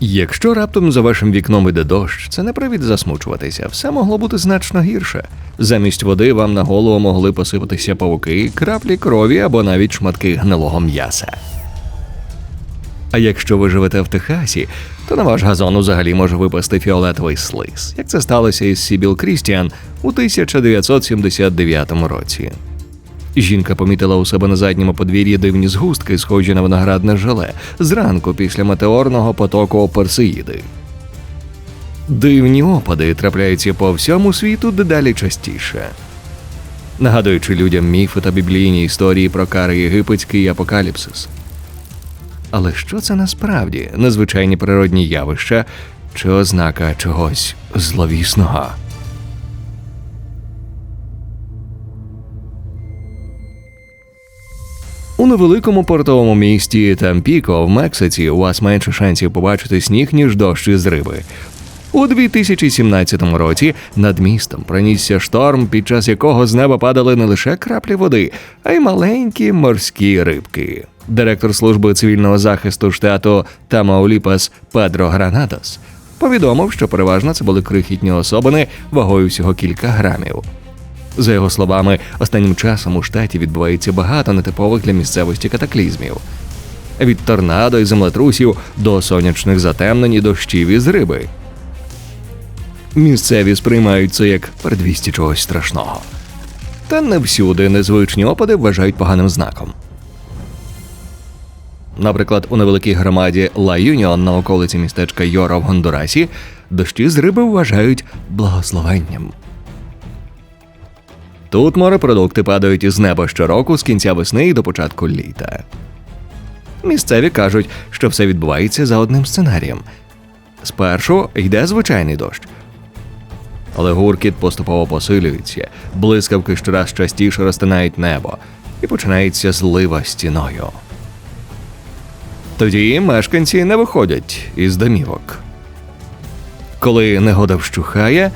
Якщо раптом за вашим вікном іде дощ, це не привід засмучуватися. Все могло бути значно гірше. Замість води вам на голову могли посипатися павуки, краплі крові або навіть шматки гнилого м'яса. А якщо ви живете в Техасі, то на ваш газон взагалі може випасти фіолетовий слиз, як це сталося із Сібіл Крістіан у 1979 році. Жінка помітила у себе на задньому подвір'ї дивні згустки, схожі на виноградне желе, зранку після метеорного потоку Персеїди. Дивні опади трапляються по всьому світу дедалі частіше. Нагадуючи людям міфи та біблійні історії про кари єгипетський апокаліпсис. Але що це насправді незвичайні природні явища чи ознака чогось зловісного? У невеликому портовому місті Тампіко в Мексиці у вас менше шансів побачити сніг, ніж дощ із риби. У 2017 році над містом пронісся шторм, під час якого з неба падали не лише краплі води, а й маленькі морські рибки. Директор служби цивільного захисту штату Тамауліпас Педро Гранадос повідомив, що переважно це були крихітні особини вагою всього кілька грамів. За його словами, останнім часом у штаті відбувається багато нетипових для місцевості катаклізмів. Від торнадо і землетрусів до сонячних затемнень і дощів із риби. Місцеві сприймають це як передвісті чогось страшного. Та не всюди незвичні опади вважають поганим знаком. Наприклад, у невеликій громаді Ла Юніон на околиці містечка Йора в Гондурасі дощі з риби вважають благословенням. Тут морепродукти падають із неба щороку з кінця весни і до початку літа. Місцеві кажуть, що все відбувається за одним сценарієм. Спершу йде звичайний дощ. Але гуркіт поступово посилюється, блискавки щораз частіше розтинають небо, і починається злива стіною. Тоді мешканці не виходять із домівок. Коли негода вщухає,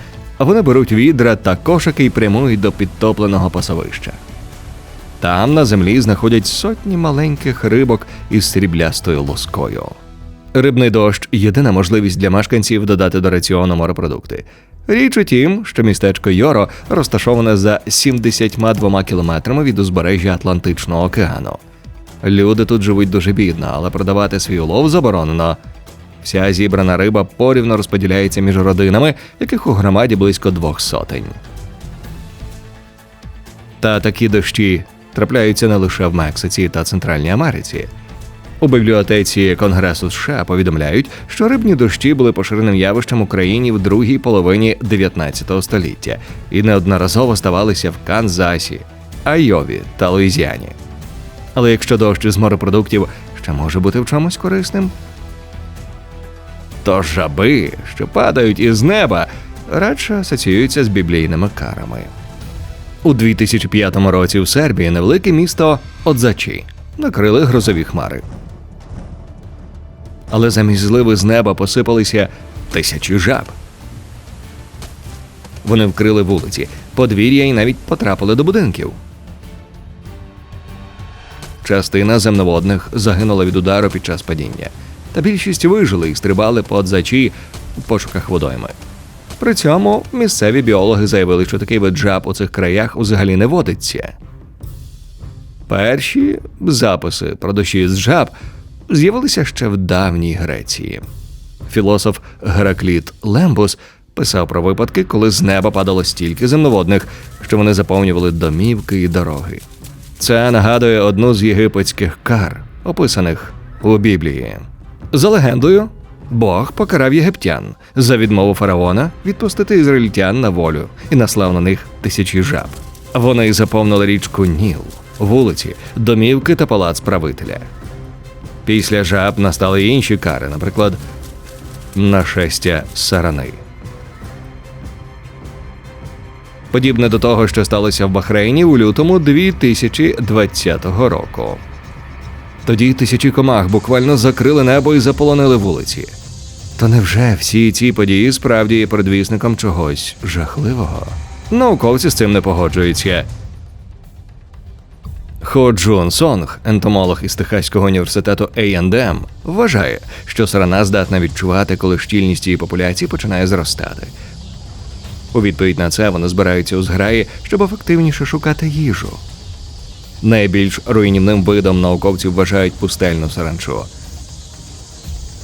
вони беруть відра та кошики і прямують до підтопленого пасовища. Там на землі знаходять сотні маленьких рибок із сріблястою лоскою. Рибний дощ єдина можливість для мешканців додати до раціону морепродукти. Річ у тім, що містечко Йоро розташоване за 72 кілометрами від узбережжя Атлантичного океану. Люди тут живуть дуже бідно, але продавати свій улов заборонено. Вся зібрана риба порівно розподіляється між родинами, яких у громаді близько двох сотень. Та такі дощі трапляються не лише в Мексиці та Центральній Америці. У бібліотеці Конгресу США повідомляють, що рибні дощі були поширеним явищем Україні в другій половині 19 століття і неодноразово ставалися в Канзасі, Айові та Луїзіані. Але якщо дощ з морепродуктів ще може бути в чомусь корисним, то жаби, що падають із неба, радше асоціюються з біблійними карами. У 2005 році в Сербії невелике місто Одзачі накрили грозові хмари. Але замість зливи з неба посипалися тисячі жаб. Вони вкрили вулиці, подвір'я і навіть потрапили до будинків. Частина земноводних загинула від удару під час падіння, та більшість вижили і стрибали по дзачі у пошуках водойми. При цьому місцеві біологи заявили, що такий вид жаб у цих краях взагалі не водиться. Перші записи про дощі з жаб з'явилися ще в давній Греції. Філософ Геракліт Лембус писав про випадки, коли з неба падало стільки земноводних, що вони заповнювали домівки і дороги. Це нагадує одну з єгипетських кар, описаних у Біблії. За легендою, Бог покарав єгиптян за відмову фараона відпустити ізраїльтян на волю і наслав на них тисячі жаб. Вони заповнили річку Ніл, вулиці, домівки та палац правителя. Після жаб настали інші кари, наприклад, нашестя сарани. Подібне до того, що сталося в Бахрейні у лютому 2020 року. Тоді тисячі комах буквально закрили небо і заполонили вулиці. То невже всі ці події справді є предвісником чогось жахливого? Науковці з цим не погоджуються. Хо Джун Сонг, ентомолог із Техаського університету A&M, вважає, що сарана здатна відчувати, коли щільність її популяції починає зростати. У відповідь на це вони збираються у зграї, щоб ефективніше шукати їжу. Найбільш руйнівним видом науковців вважають пустельну саранчу.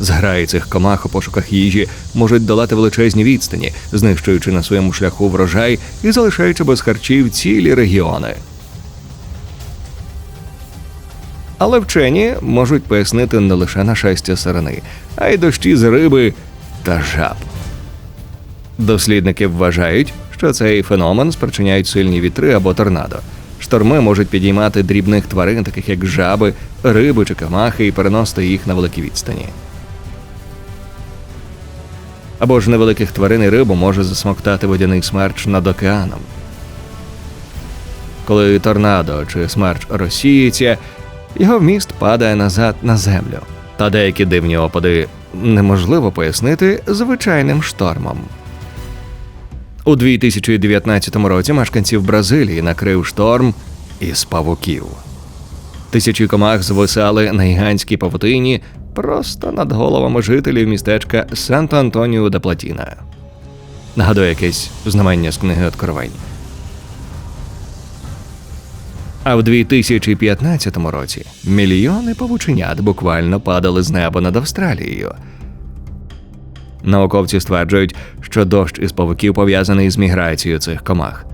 Зграї цих комах у пошуках їжі можуть долати величезні відстані, знищуючи на своєму шляху врожай і залишаючи без харчів цілі регіони. Але вчені можуть пояснити не лише нашестя сарани, а й дощі з риби та жаб. Дослідники вважають, що цей феномен спричиняють сильні вітри або торнадо. Шторми можуть підіймати дрібних тварин, таких як жаби, риби чи камахи, і переносити їх на великі відстані. Або ж невеликих тварин і рибу може засмоктати водяний смерч над океаном. Коли торнадо чи смерч розсіється, його вміст падає назад на землю. Та деякі дивні опади неможливо пояснити звичайним штормом. У 2019 році мешканців Бразилії накрив шторм із павуків. Тисячі комах звисали на гігантській павутині просто над головами жителів містечка Санто Антоніо де Платіна. Нагадує якесь знамення з книги Откровень. А в 2015 році мільйони павученят буквально падали з неба над Австралією. Науковці стверджують, що дощ із павуків пов'язаний з міграцією цих комах.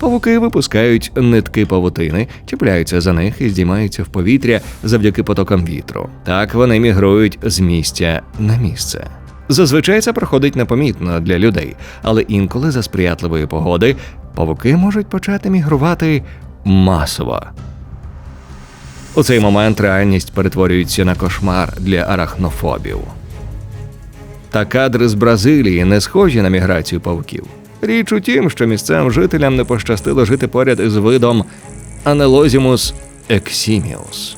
Павуки випускають нитки павутини, чіпляються за них і здіймаються в повітря завдяки потокам вітру. Так вони мігрують з місця на місце. Зазвичай це проходить непомітно для людей, але інколи за сприятливої погоди павуки можуть почати мігрувати масово. У цей момент реальність перетворюється на кошмар для арахнофобів. Та кадри з Бразилії не схожі на міграцію павуків. Річ у тім, що місцевим жителям не пощастило жити поряд із видом Анелозімус ексіміус.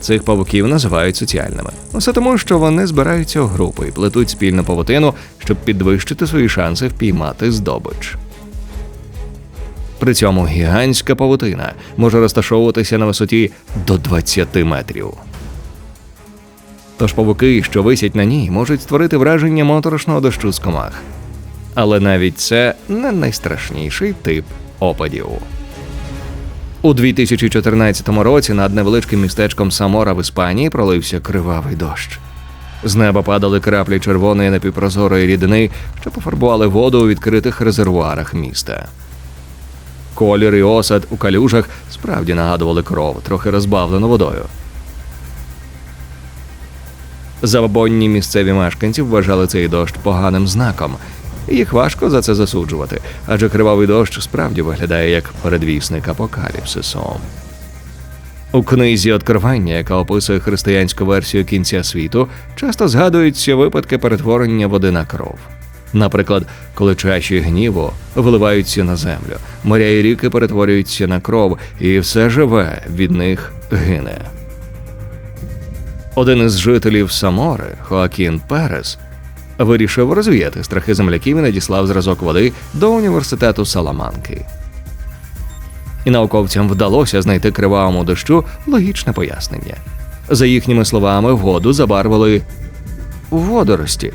Цих павуків називають соціальними. Усе тому, що вони збираються у групи і плетуть спільну павутину, щоб підвищити свої шанси впіймати здобич. При цьому гігантська павутина може розташовуватися на висоті до 20 метрів. Тож павуки, що висять на ній, можуть створити враження моторошного дощу з комах. Але навіть це не найстрашніший тип опадів. У 2014 році над невеличким містечком Самора в Іспанії пролився кривавий дощ. З неба падали краплі червоної напівпрозорої рідини, що пофарбували воду у відкритих резервуарах міста. Колір і осад у калюжах справді нагадували кров, трохи розбавлену водою. Забобонні місцеві мешканці вважали цей дощ поганим знаком. Їх важко за це засуджувати, адже кривавий дощ справді виглядає як передвісник апокаліпсису. У книзі Откривання, яка описує християнську версію кінця світу, часто згадуються випадки перетворення води на кров. Наприклад, коли чаші гніву виливаються на землю, моря і ріки перетворюються на кров, і все живе від них гине. Один із жителів Самори, Хоакін Перес, вирішив розвіяти страхи земляків і надіслав зразок води до університету Саламанки. І науковцям вдалося знайти кривавому дощу логічне пояснення. За їхніми словами, воду забарвили водорості.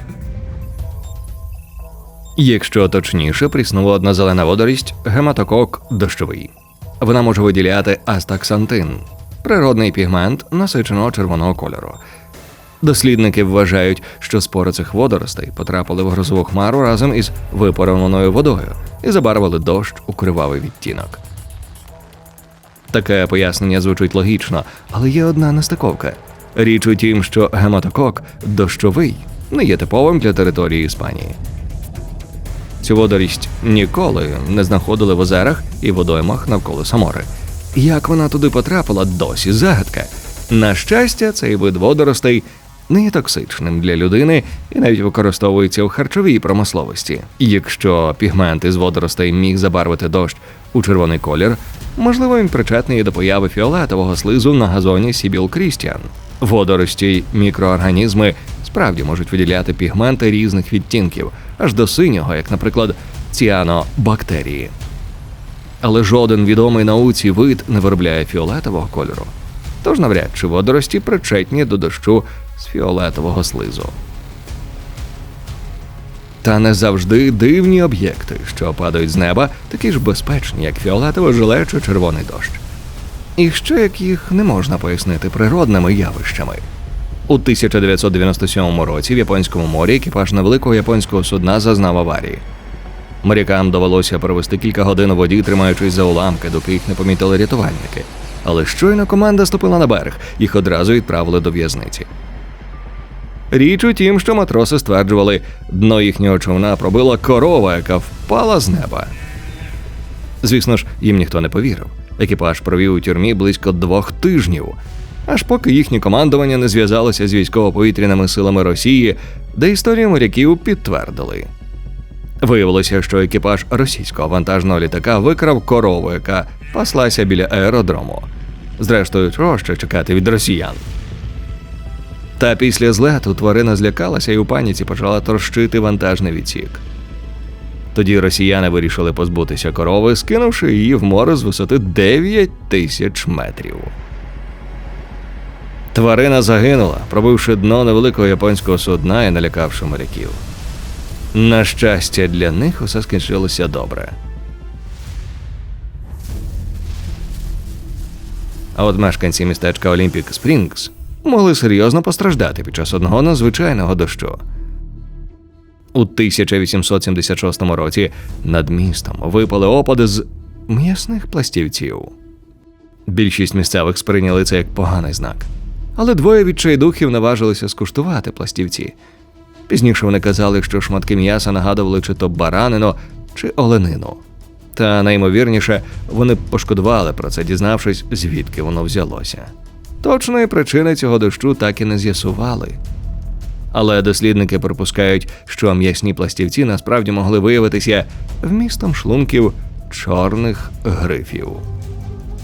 Якщо точніше, прісноводна зелена водорість гематокок дощовий. Вона може виділяти астаксантин природний пігмент насиченого червоного кольору. Дослідники вважають, що спори цих водоростей потрапили в грозову хмару разом із випарованою водою і забарвили дощ у кривавий відтінок. Таке пояснення звучить логічно, але є одна нестиковка. Річ у тім, що гематокок дощовий не є типовим для території Іспанії. Цю водорість ніколи не знаходили в озерах і водоймах навколо Самори. Як вона туди потрапила, досі загадка. На щастя, цей вид водоростей не є токсичним для людини і навіть використовується у харчовій промисловості. Якщо пігмент із водоростей міг забарвити дощ у червоний колір, можливо, він причетний до появи фіолетового слизу на газоні Сібіл Крістіан. Водорості мікроорганізми справді можуть виділяти пігменти різних відтінків, аж до синього, як, наприклад, ціанобактерії. Але жоден відомий науці вид не виробляє фіолетового кольору. Тож навряд чи водорості причетні до дощу з фіолетового слизу. Та не завжди дивні об'єкти, що падають з неба, такі ж безпечні, як фіолетове жиле чи червоний дощ. І ще як їх не можна пояснити природними явищами. У 1997 році в Японському морі екіпаж невеликого японського судна зазнав аварії. Морякам довелося провести кілька годин у воді, тримаючись за уламки, доки їх не помітили рятувальники. Але щойно команда ступила на берег, їх одразу відправили до в'язниці. Річ у тім, що матроси стверджували, дно їхнього човна пробила корова, яка впала з неба. Звісно ж, їм ніхто не повірив. Екіпаж провів у тюрмі близько двох тижнів, аж поки їхнє командування не зв'язалося з військово-повітряними силами Росії, де історію моряків підтвердили. Виявилося, що екіпаж російського вантажного літака викрав корову, яка паслася біля аеродрому. Зрештою, чого ще чекати від росіян? Та після злету тварина злякалася і у паніці почала трощити вантажний відсік. Тоді росіяни вирішили позбутися корови, скинувши її в море з висоти 9 тисяч метрів. Тварина загинула, пробивши дно невеликого японського судна і налякавши моряків. На щастя, для них усе скінчилося добре. А от мешканці містечка Олімпік Спрінгс могли серйозно постраждати під час одного надзвичайного дощу. У 1876 році над містом випали опади з м'ясних пластівців. Більшість місцевих сприйняли це як поганий знак. Але двоє відчайдухів наважилися скуштувати пластівці. Пізніше вони казали, що шматки м'яса нагадували чи то баранину, чи оленину. Та найімовірніше, вони пошкодували про це, дізнавшись, звідки воно взялося. Точної причини цього дощу так і не з'ясували. Але дослідники припускають, що м'ясні пластівці насправді могли виявитися вмістом шлунків чорних грифів.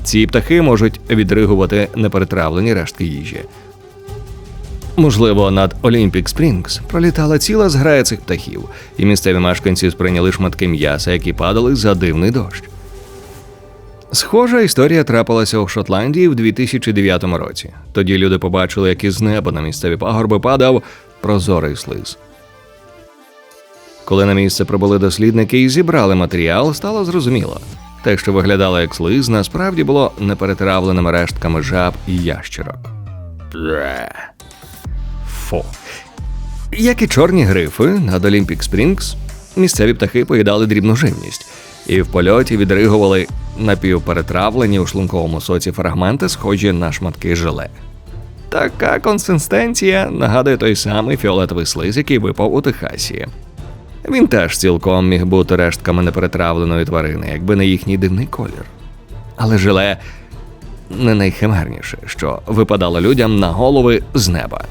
Ці птахи можуть відригувати неперетравлені рештки їжі. Можливо, над Олімпік Спрінгс пролітала ціла зграя цих птахів, і місцеві мешканці сприйняли шматки м'яса, які падали за дивний дощ. Схожа історія трапилася у Шотландії в 2009 році. Тоді люди побачили, як із неба на місцеві пагорби падав прозорий слиз. Коли на місце прибули дослідники і зібрали матеріал, стало зрозуміло. Те, що виглядало як слиз, насправді було неперетравленими рештками жаб і ящерок. Бре. Як і чорні грифи над Олімпік Спрінгс, місцеві птахи поїдали дрібну живність і в польоті відригували напівперетравлені у шлунковому соці фрагменти, схожі на шматки желе. Така консистенція нагадує той самий фіолетовий слиз, який випав у Техасі. Він теж цілком міг бути рештками неперетравленої тварини, якби не їхній дивний колір. Але желе не найхимерніше, що випадало людям на голови з неба.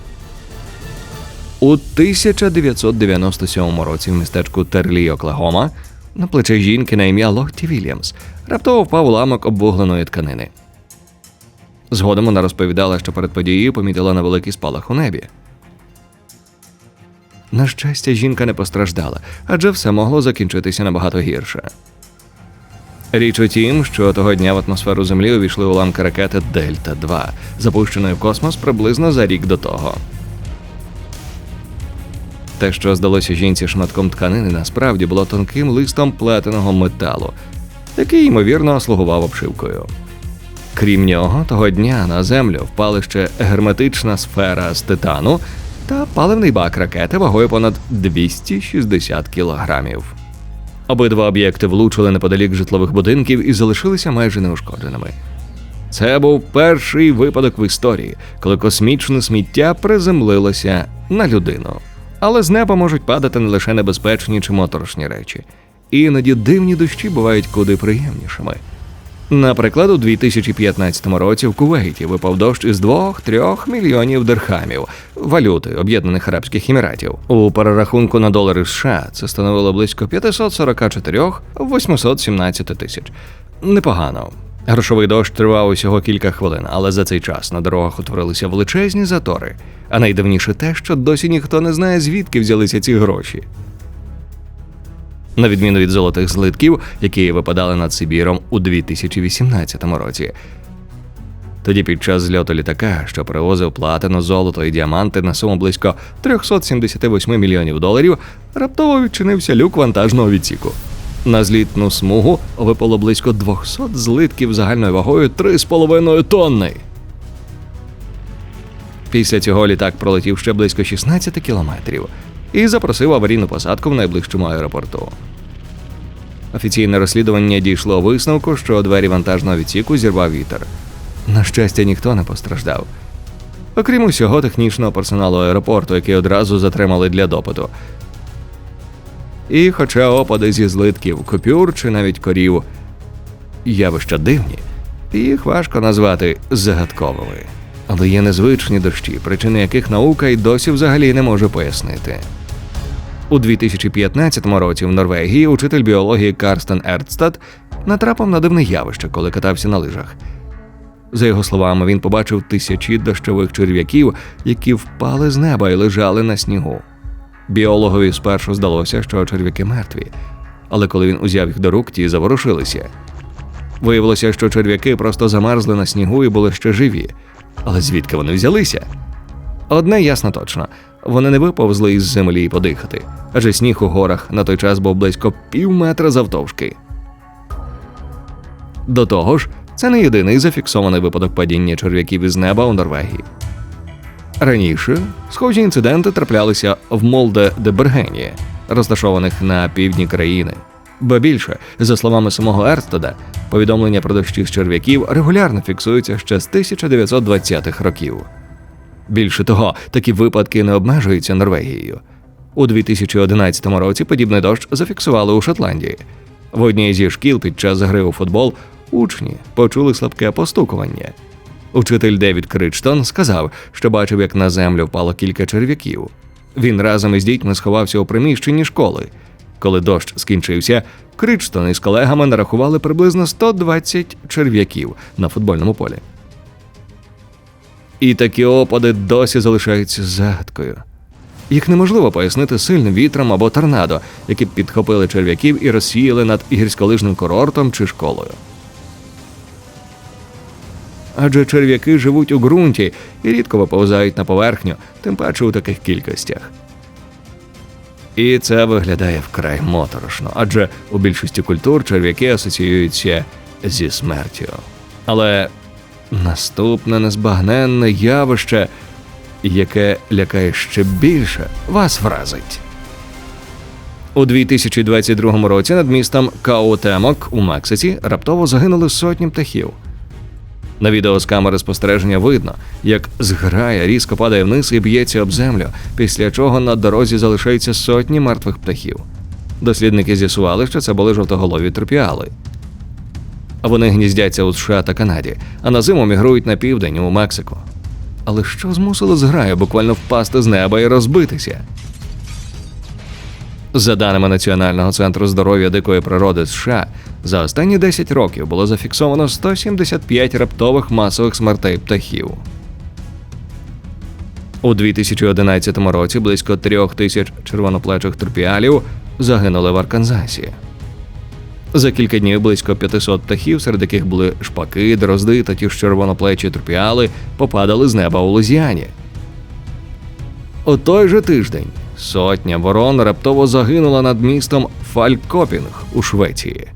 У 1997 році в містечку Терлі, Оклахома, на плече жінки на ім'я Лохті Вільямс раптово впав уламок обвугленої тканини. Згодом вона розповідала, що перед подією помітила невеликий спалах у небі. На щастя, жінка не постраждала, адже все могло закінчитися набагато гірше. Річ у тім, що того дня в атмосферу Землі увійшли уламки ракети Дельта 2 запущеної в космос приблизно за рік до того. Те, що здалося жінці шматком тканини, насправді було тонким листом плетеного металу, який, ймовірно, слугував обшивкою. Крім нього, того дня на землю впали ще герметична сфера з титану та паливний бак ракети вагою понад 260 кілограмів. Обидва об'єкти влучили неподалік житлових будинків і залишилися майже неушкодженими. Це був перший випадок в історії, коли космічне сміття приземлилося на людину. Але з неба можуть падати не лише небезпечні чи моторошні речі. Іноді дивні дощі бувають куди приємнішими. Наприклад, у 2015 році в Кувейті випав дощ із 2-3 мільйонів дирхамів валюти Об'єднаних Арабських Еміратів. У перерахунку на долари США це становило близько 544-817 тисяч. Непогано. Грошовий дощ тривав усього кілька хвилин, але за цей час на дорогах утворилися величезні затори. А найдивніше те, що досі ніхто не знає, звідки взялися ці гроші. на відміну від золотих злитків, які випадали над Сибіром у 2018 році. Тоді під час зльоту літака, що привозив платину, золото і діаманти на суму близько 378 мільйонів доларів, раптово відчинився люк вантажного відсіку. На злітну смугу випало близько 200 злитків загальною вагою 3,5 тонни. Після цього літак пролетів ще близько 16 кілометрів і запросив аварійну посадку в найближчому аеропорту. Офіційне розслідування дійшло висновку, що двері вантажного відсіку зірвав вітер. На щастя, ніхто не постраждав. Окрім усього технічного персоналу аеропорту, який одразу затримали для допиту. І хоча опади зі злитків, купюр чи навіть корів явища дивні, їх важко назвати загадковими. Але є незвичні дощі, причини яких наука й досі взагалі не може пояснити. У 2015 році в Норвегії учитель біології Карстен Ерцтад натрапив на дивне явище, коли катався на лижах. За його словами, він побачив тисячі дощових черв'яків, які впали з неба і лежали на снігу. Біологові спершу здалося, що черв'яки мертві, але коли він узяв їх до рук, ті заворушилися. Виявилося, що черв'яки просто замерзли на снігу і були ще живі. Але звідки вони взялися? Одне ясно точно: вони не виповзли із землі подихати, адже сніг у горах на той час був близько пів метра завтовшки. До того ж, це не єдиний зафіксований випадок падіння черв'яків із неба у Норвегії. Раніше схожі інциденти траплялися в Молде де Бергені, розташованих на півдні країни. Ба більше, за словами самого Ерстеда, повідомлення про дощі з черв'яків регулярно фіксуються ще з 1920-х років. Більше того, такі випадки не обмежуються Норвегією. У 2011 році подібний дощ зафіксували у Шотландії. В одній зі шкіл під час гри у футбол учні почули слабке постукування. Учитель Девід Кричтон сказав, що бачив, як на землю впало кілька черв'яків. Він разом із дітьми сховався у приміщенні школи. Коли дощ скінчився, Кричтон із колегами нарахували приблизно 120 черв'яків на футбольному полі. І такі опади досі залишаються загадкою. Їх неможливо пояснити сильним вітром або торнадо, які б підхопили черв'яків і розсіяли над гірськолижним курортом чи школою. Адже черв'яки живуть у ґрунті і рідко виповзають на поверхню, тим паче у таких кількостях. І це виглядає вкрай моторошно, адже у більшості культур черв'яки асоціюються зі смертю. Але наступне незбагненне явище, яке лякає ще більше, вас вразить. У 2022 році над містом Каутемок у Мексиці раптово загинули сотні птахів. На відео з камери спостереження видно, як зграя різко падає вниз і б'ється об землю, після чого на дорозі залишаються сотні мертвих птахів. Дослідники з'ясували, що це були жовтоголові тропіали. Вони гніздяться у США та Канаді, а на зиму мігрують на південь у Мексику. Але що змусило зграю буквально впасти з неба і розбитися? За даними Національного центру здоров'я дикої природи США, за останні 10 років було зафіксовано 175 раптових масових смертей птахів. У 2011 році близько трьох тисяч червоноплечих турпіалів загинули в Арканзасі. За кілька днів близько 500 птахів, серед яких були шпаки, дрозди та ті ж червоноплечі турпіали, попадали з неба у Лузіані. У той же тиждень сотня ворон раптово загинула над містом Фалькопінг у Швеції.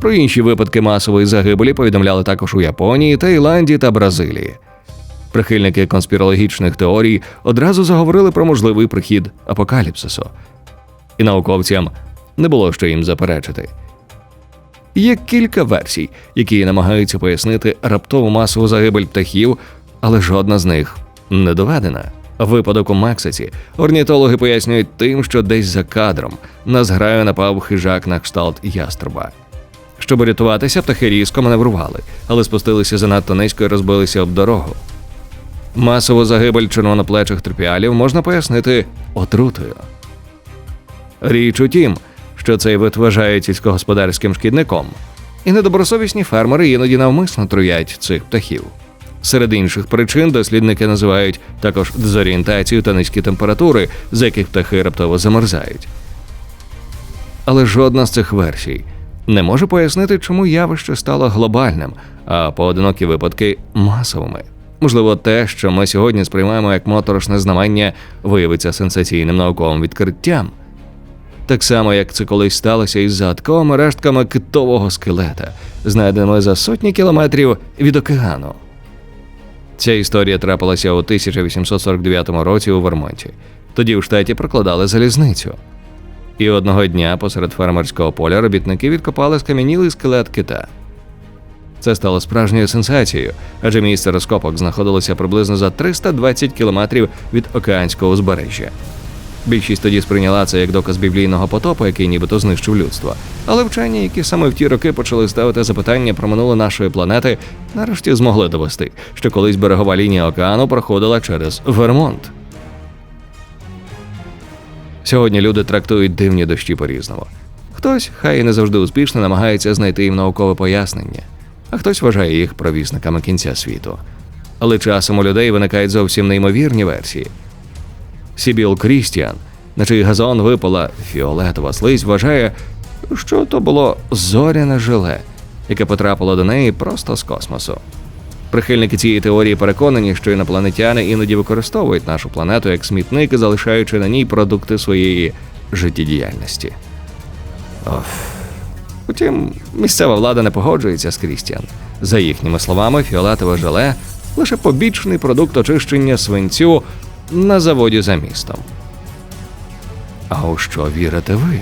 Про інші випадки масової загибелі повідомляли також у Японії, Таїланді та Бразилії. Прихильники конспірологічних теорій одразу заговорили про можливий прихід апокаліпсису, і науковцям не було що їм заперечити. Є кілька версій, які намагаються пояснити раптову масову загибель птахів, але жодна з них не доведена. Випадок у Мексиці орнітологи пояснюють тим, що десь за кадром на зграю напав хижак на кшталт яструба. Щоб рятуватися, птахи різко маневрували, але спустилися занадто низько і розбилися об дорогу. Масову загибель червоноплечих трупіалів можна пояснити отрутою. Річ у тім, що цей вид вважає сільськогосподарським шкідником, і недобросовісні фермери іноді навмисно труять цих птахів. Серед інших причин дослідники називають також дезорієнтацію та низькі температури, з яких птахи раптово замерзають. Але жодна з цих версій не може пояснити, чому явище стало глобальним, а поодинокі випадки масовими. Можливо, те, що ми сьогодні сприймаємо як моторошне знамення, виявиться сенсаційним науковим відкриттям. Так само, як це колись сталося із загадковими рештками китового скелета, знайденими за сотні кілометрів від океану. Ця історія трапилася у 1849 році у Вермонті. Тоді в штаті прокладали залізницю. І одного дня посеред фермерського поля робітники відкопали скам'янілий скелет кита. Це стало справжньою сенсацією, адже місце розкопок знаходилося приблизно за 320 кілометрів від океанського узбережжя. Більшість тоді сприйняла це як доказ біблійного потопу, який нібито знищив людство. Але вчені, які саме в ті роки почали ставити запитання про минуле нашої планети, нарешті змогли довести, що колись берегова лінія океану проходила через Вермонт. Сьогодні люди трактують дивні дощі по-різному. Хтось, хай і не завжди успішно, намагається знайти їм наукове пояснення, а хтось вважає їх провісниками кінця світу. Але часом у людей виникають зовсім неймовірні версії. Сібіл Крістіан, на чий газон випала фіолетова слизь, вважає, що то було зоряне желе, яке потрапило до неї просто з космосу. Прихильники цієї теорії переконані, що інопланетяни іноді використовують нашу планету як смітник, залишаючи на ній продукти своєї життєдіяльності. Оф. Утім, місцева влада не погоджується з Крістіан. За їхніми словами, фіолетове желе лише побічний продукт очищення свинцю на заводі за містом. А у що вірите ви?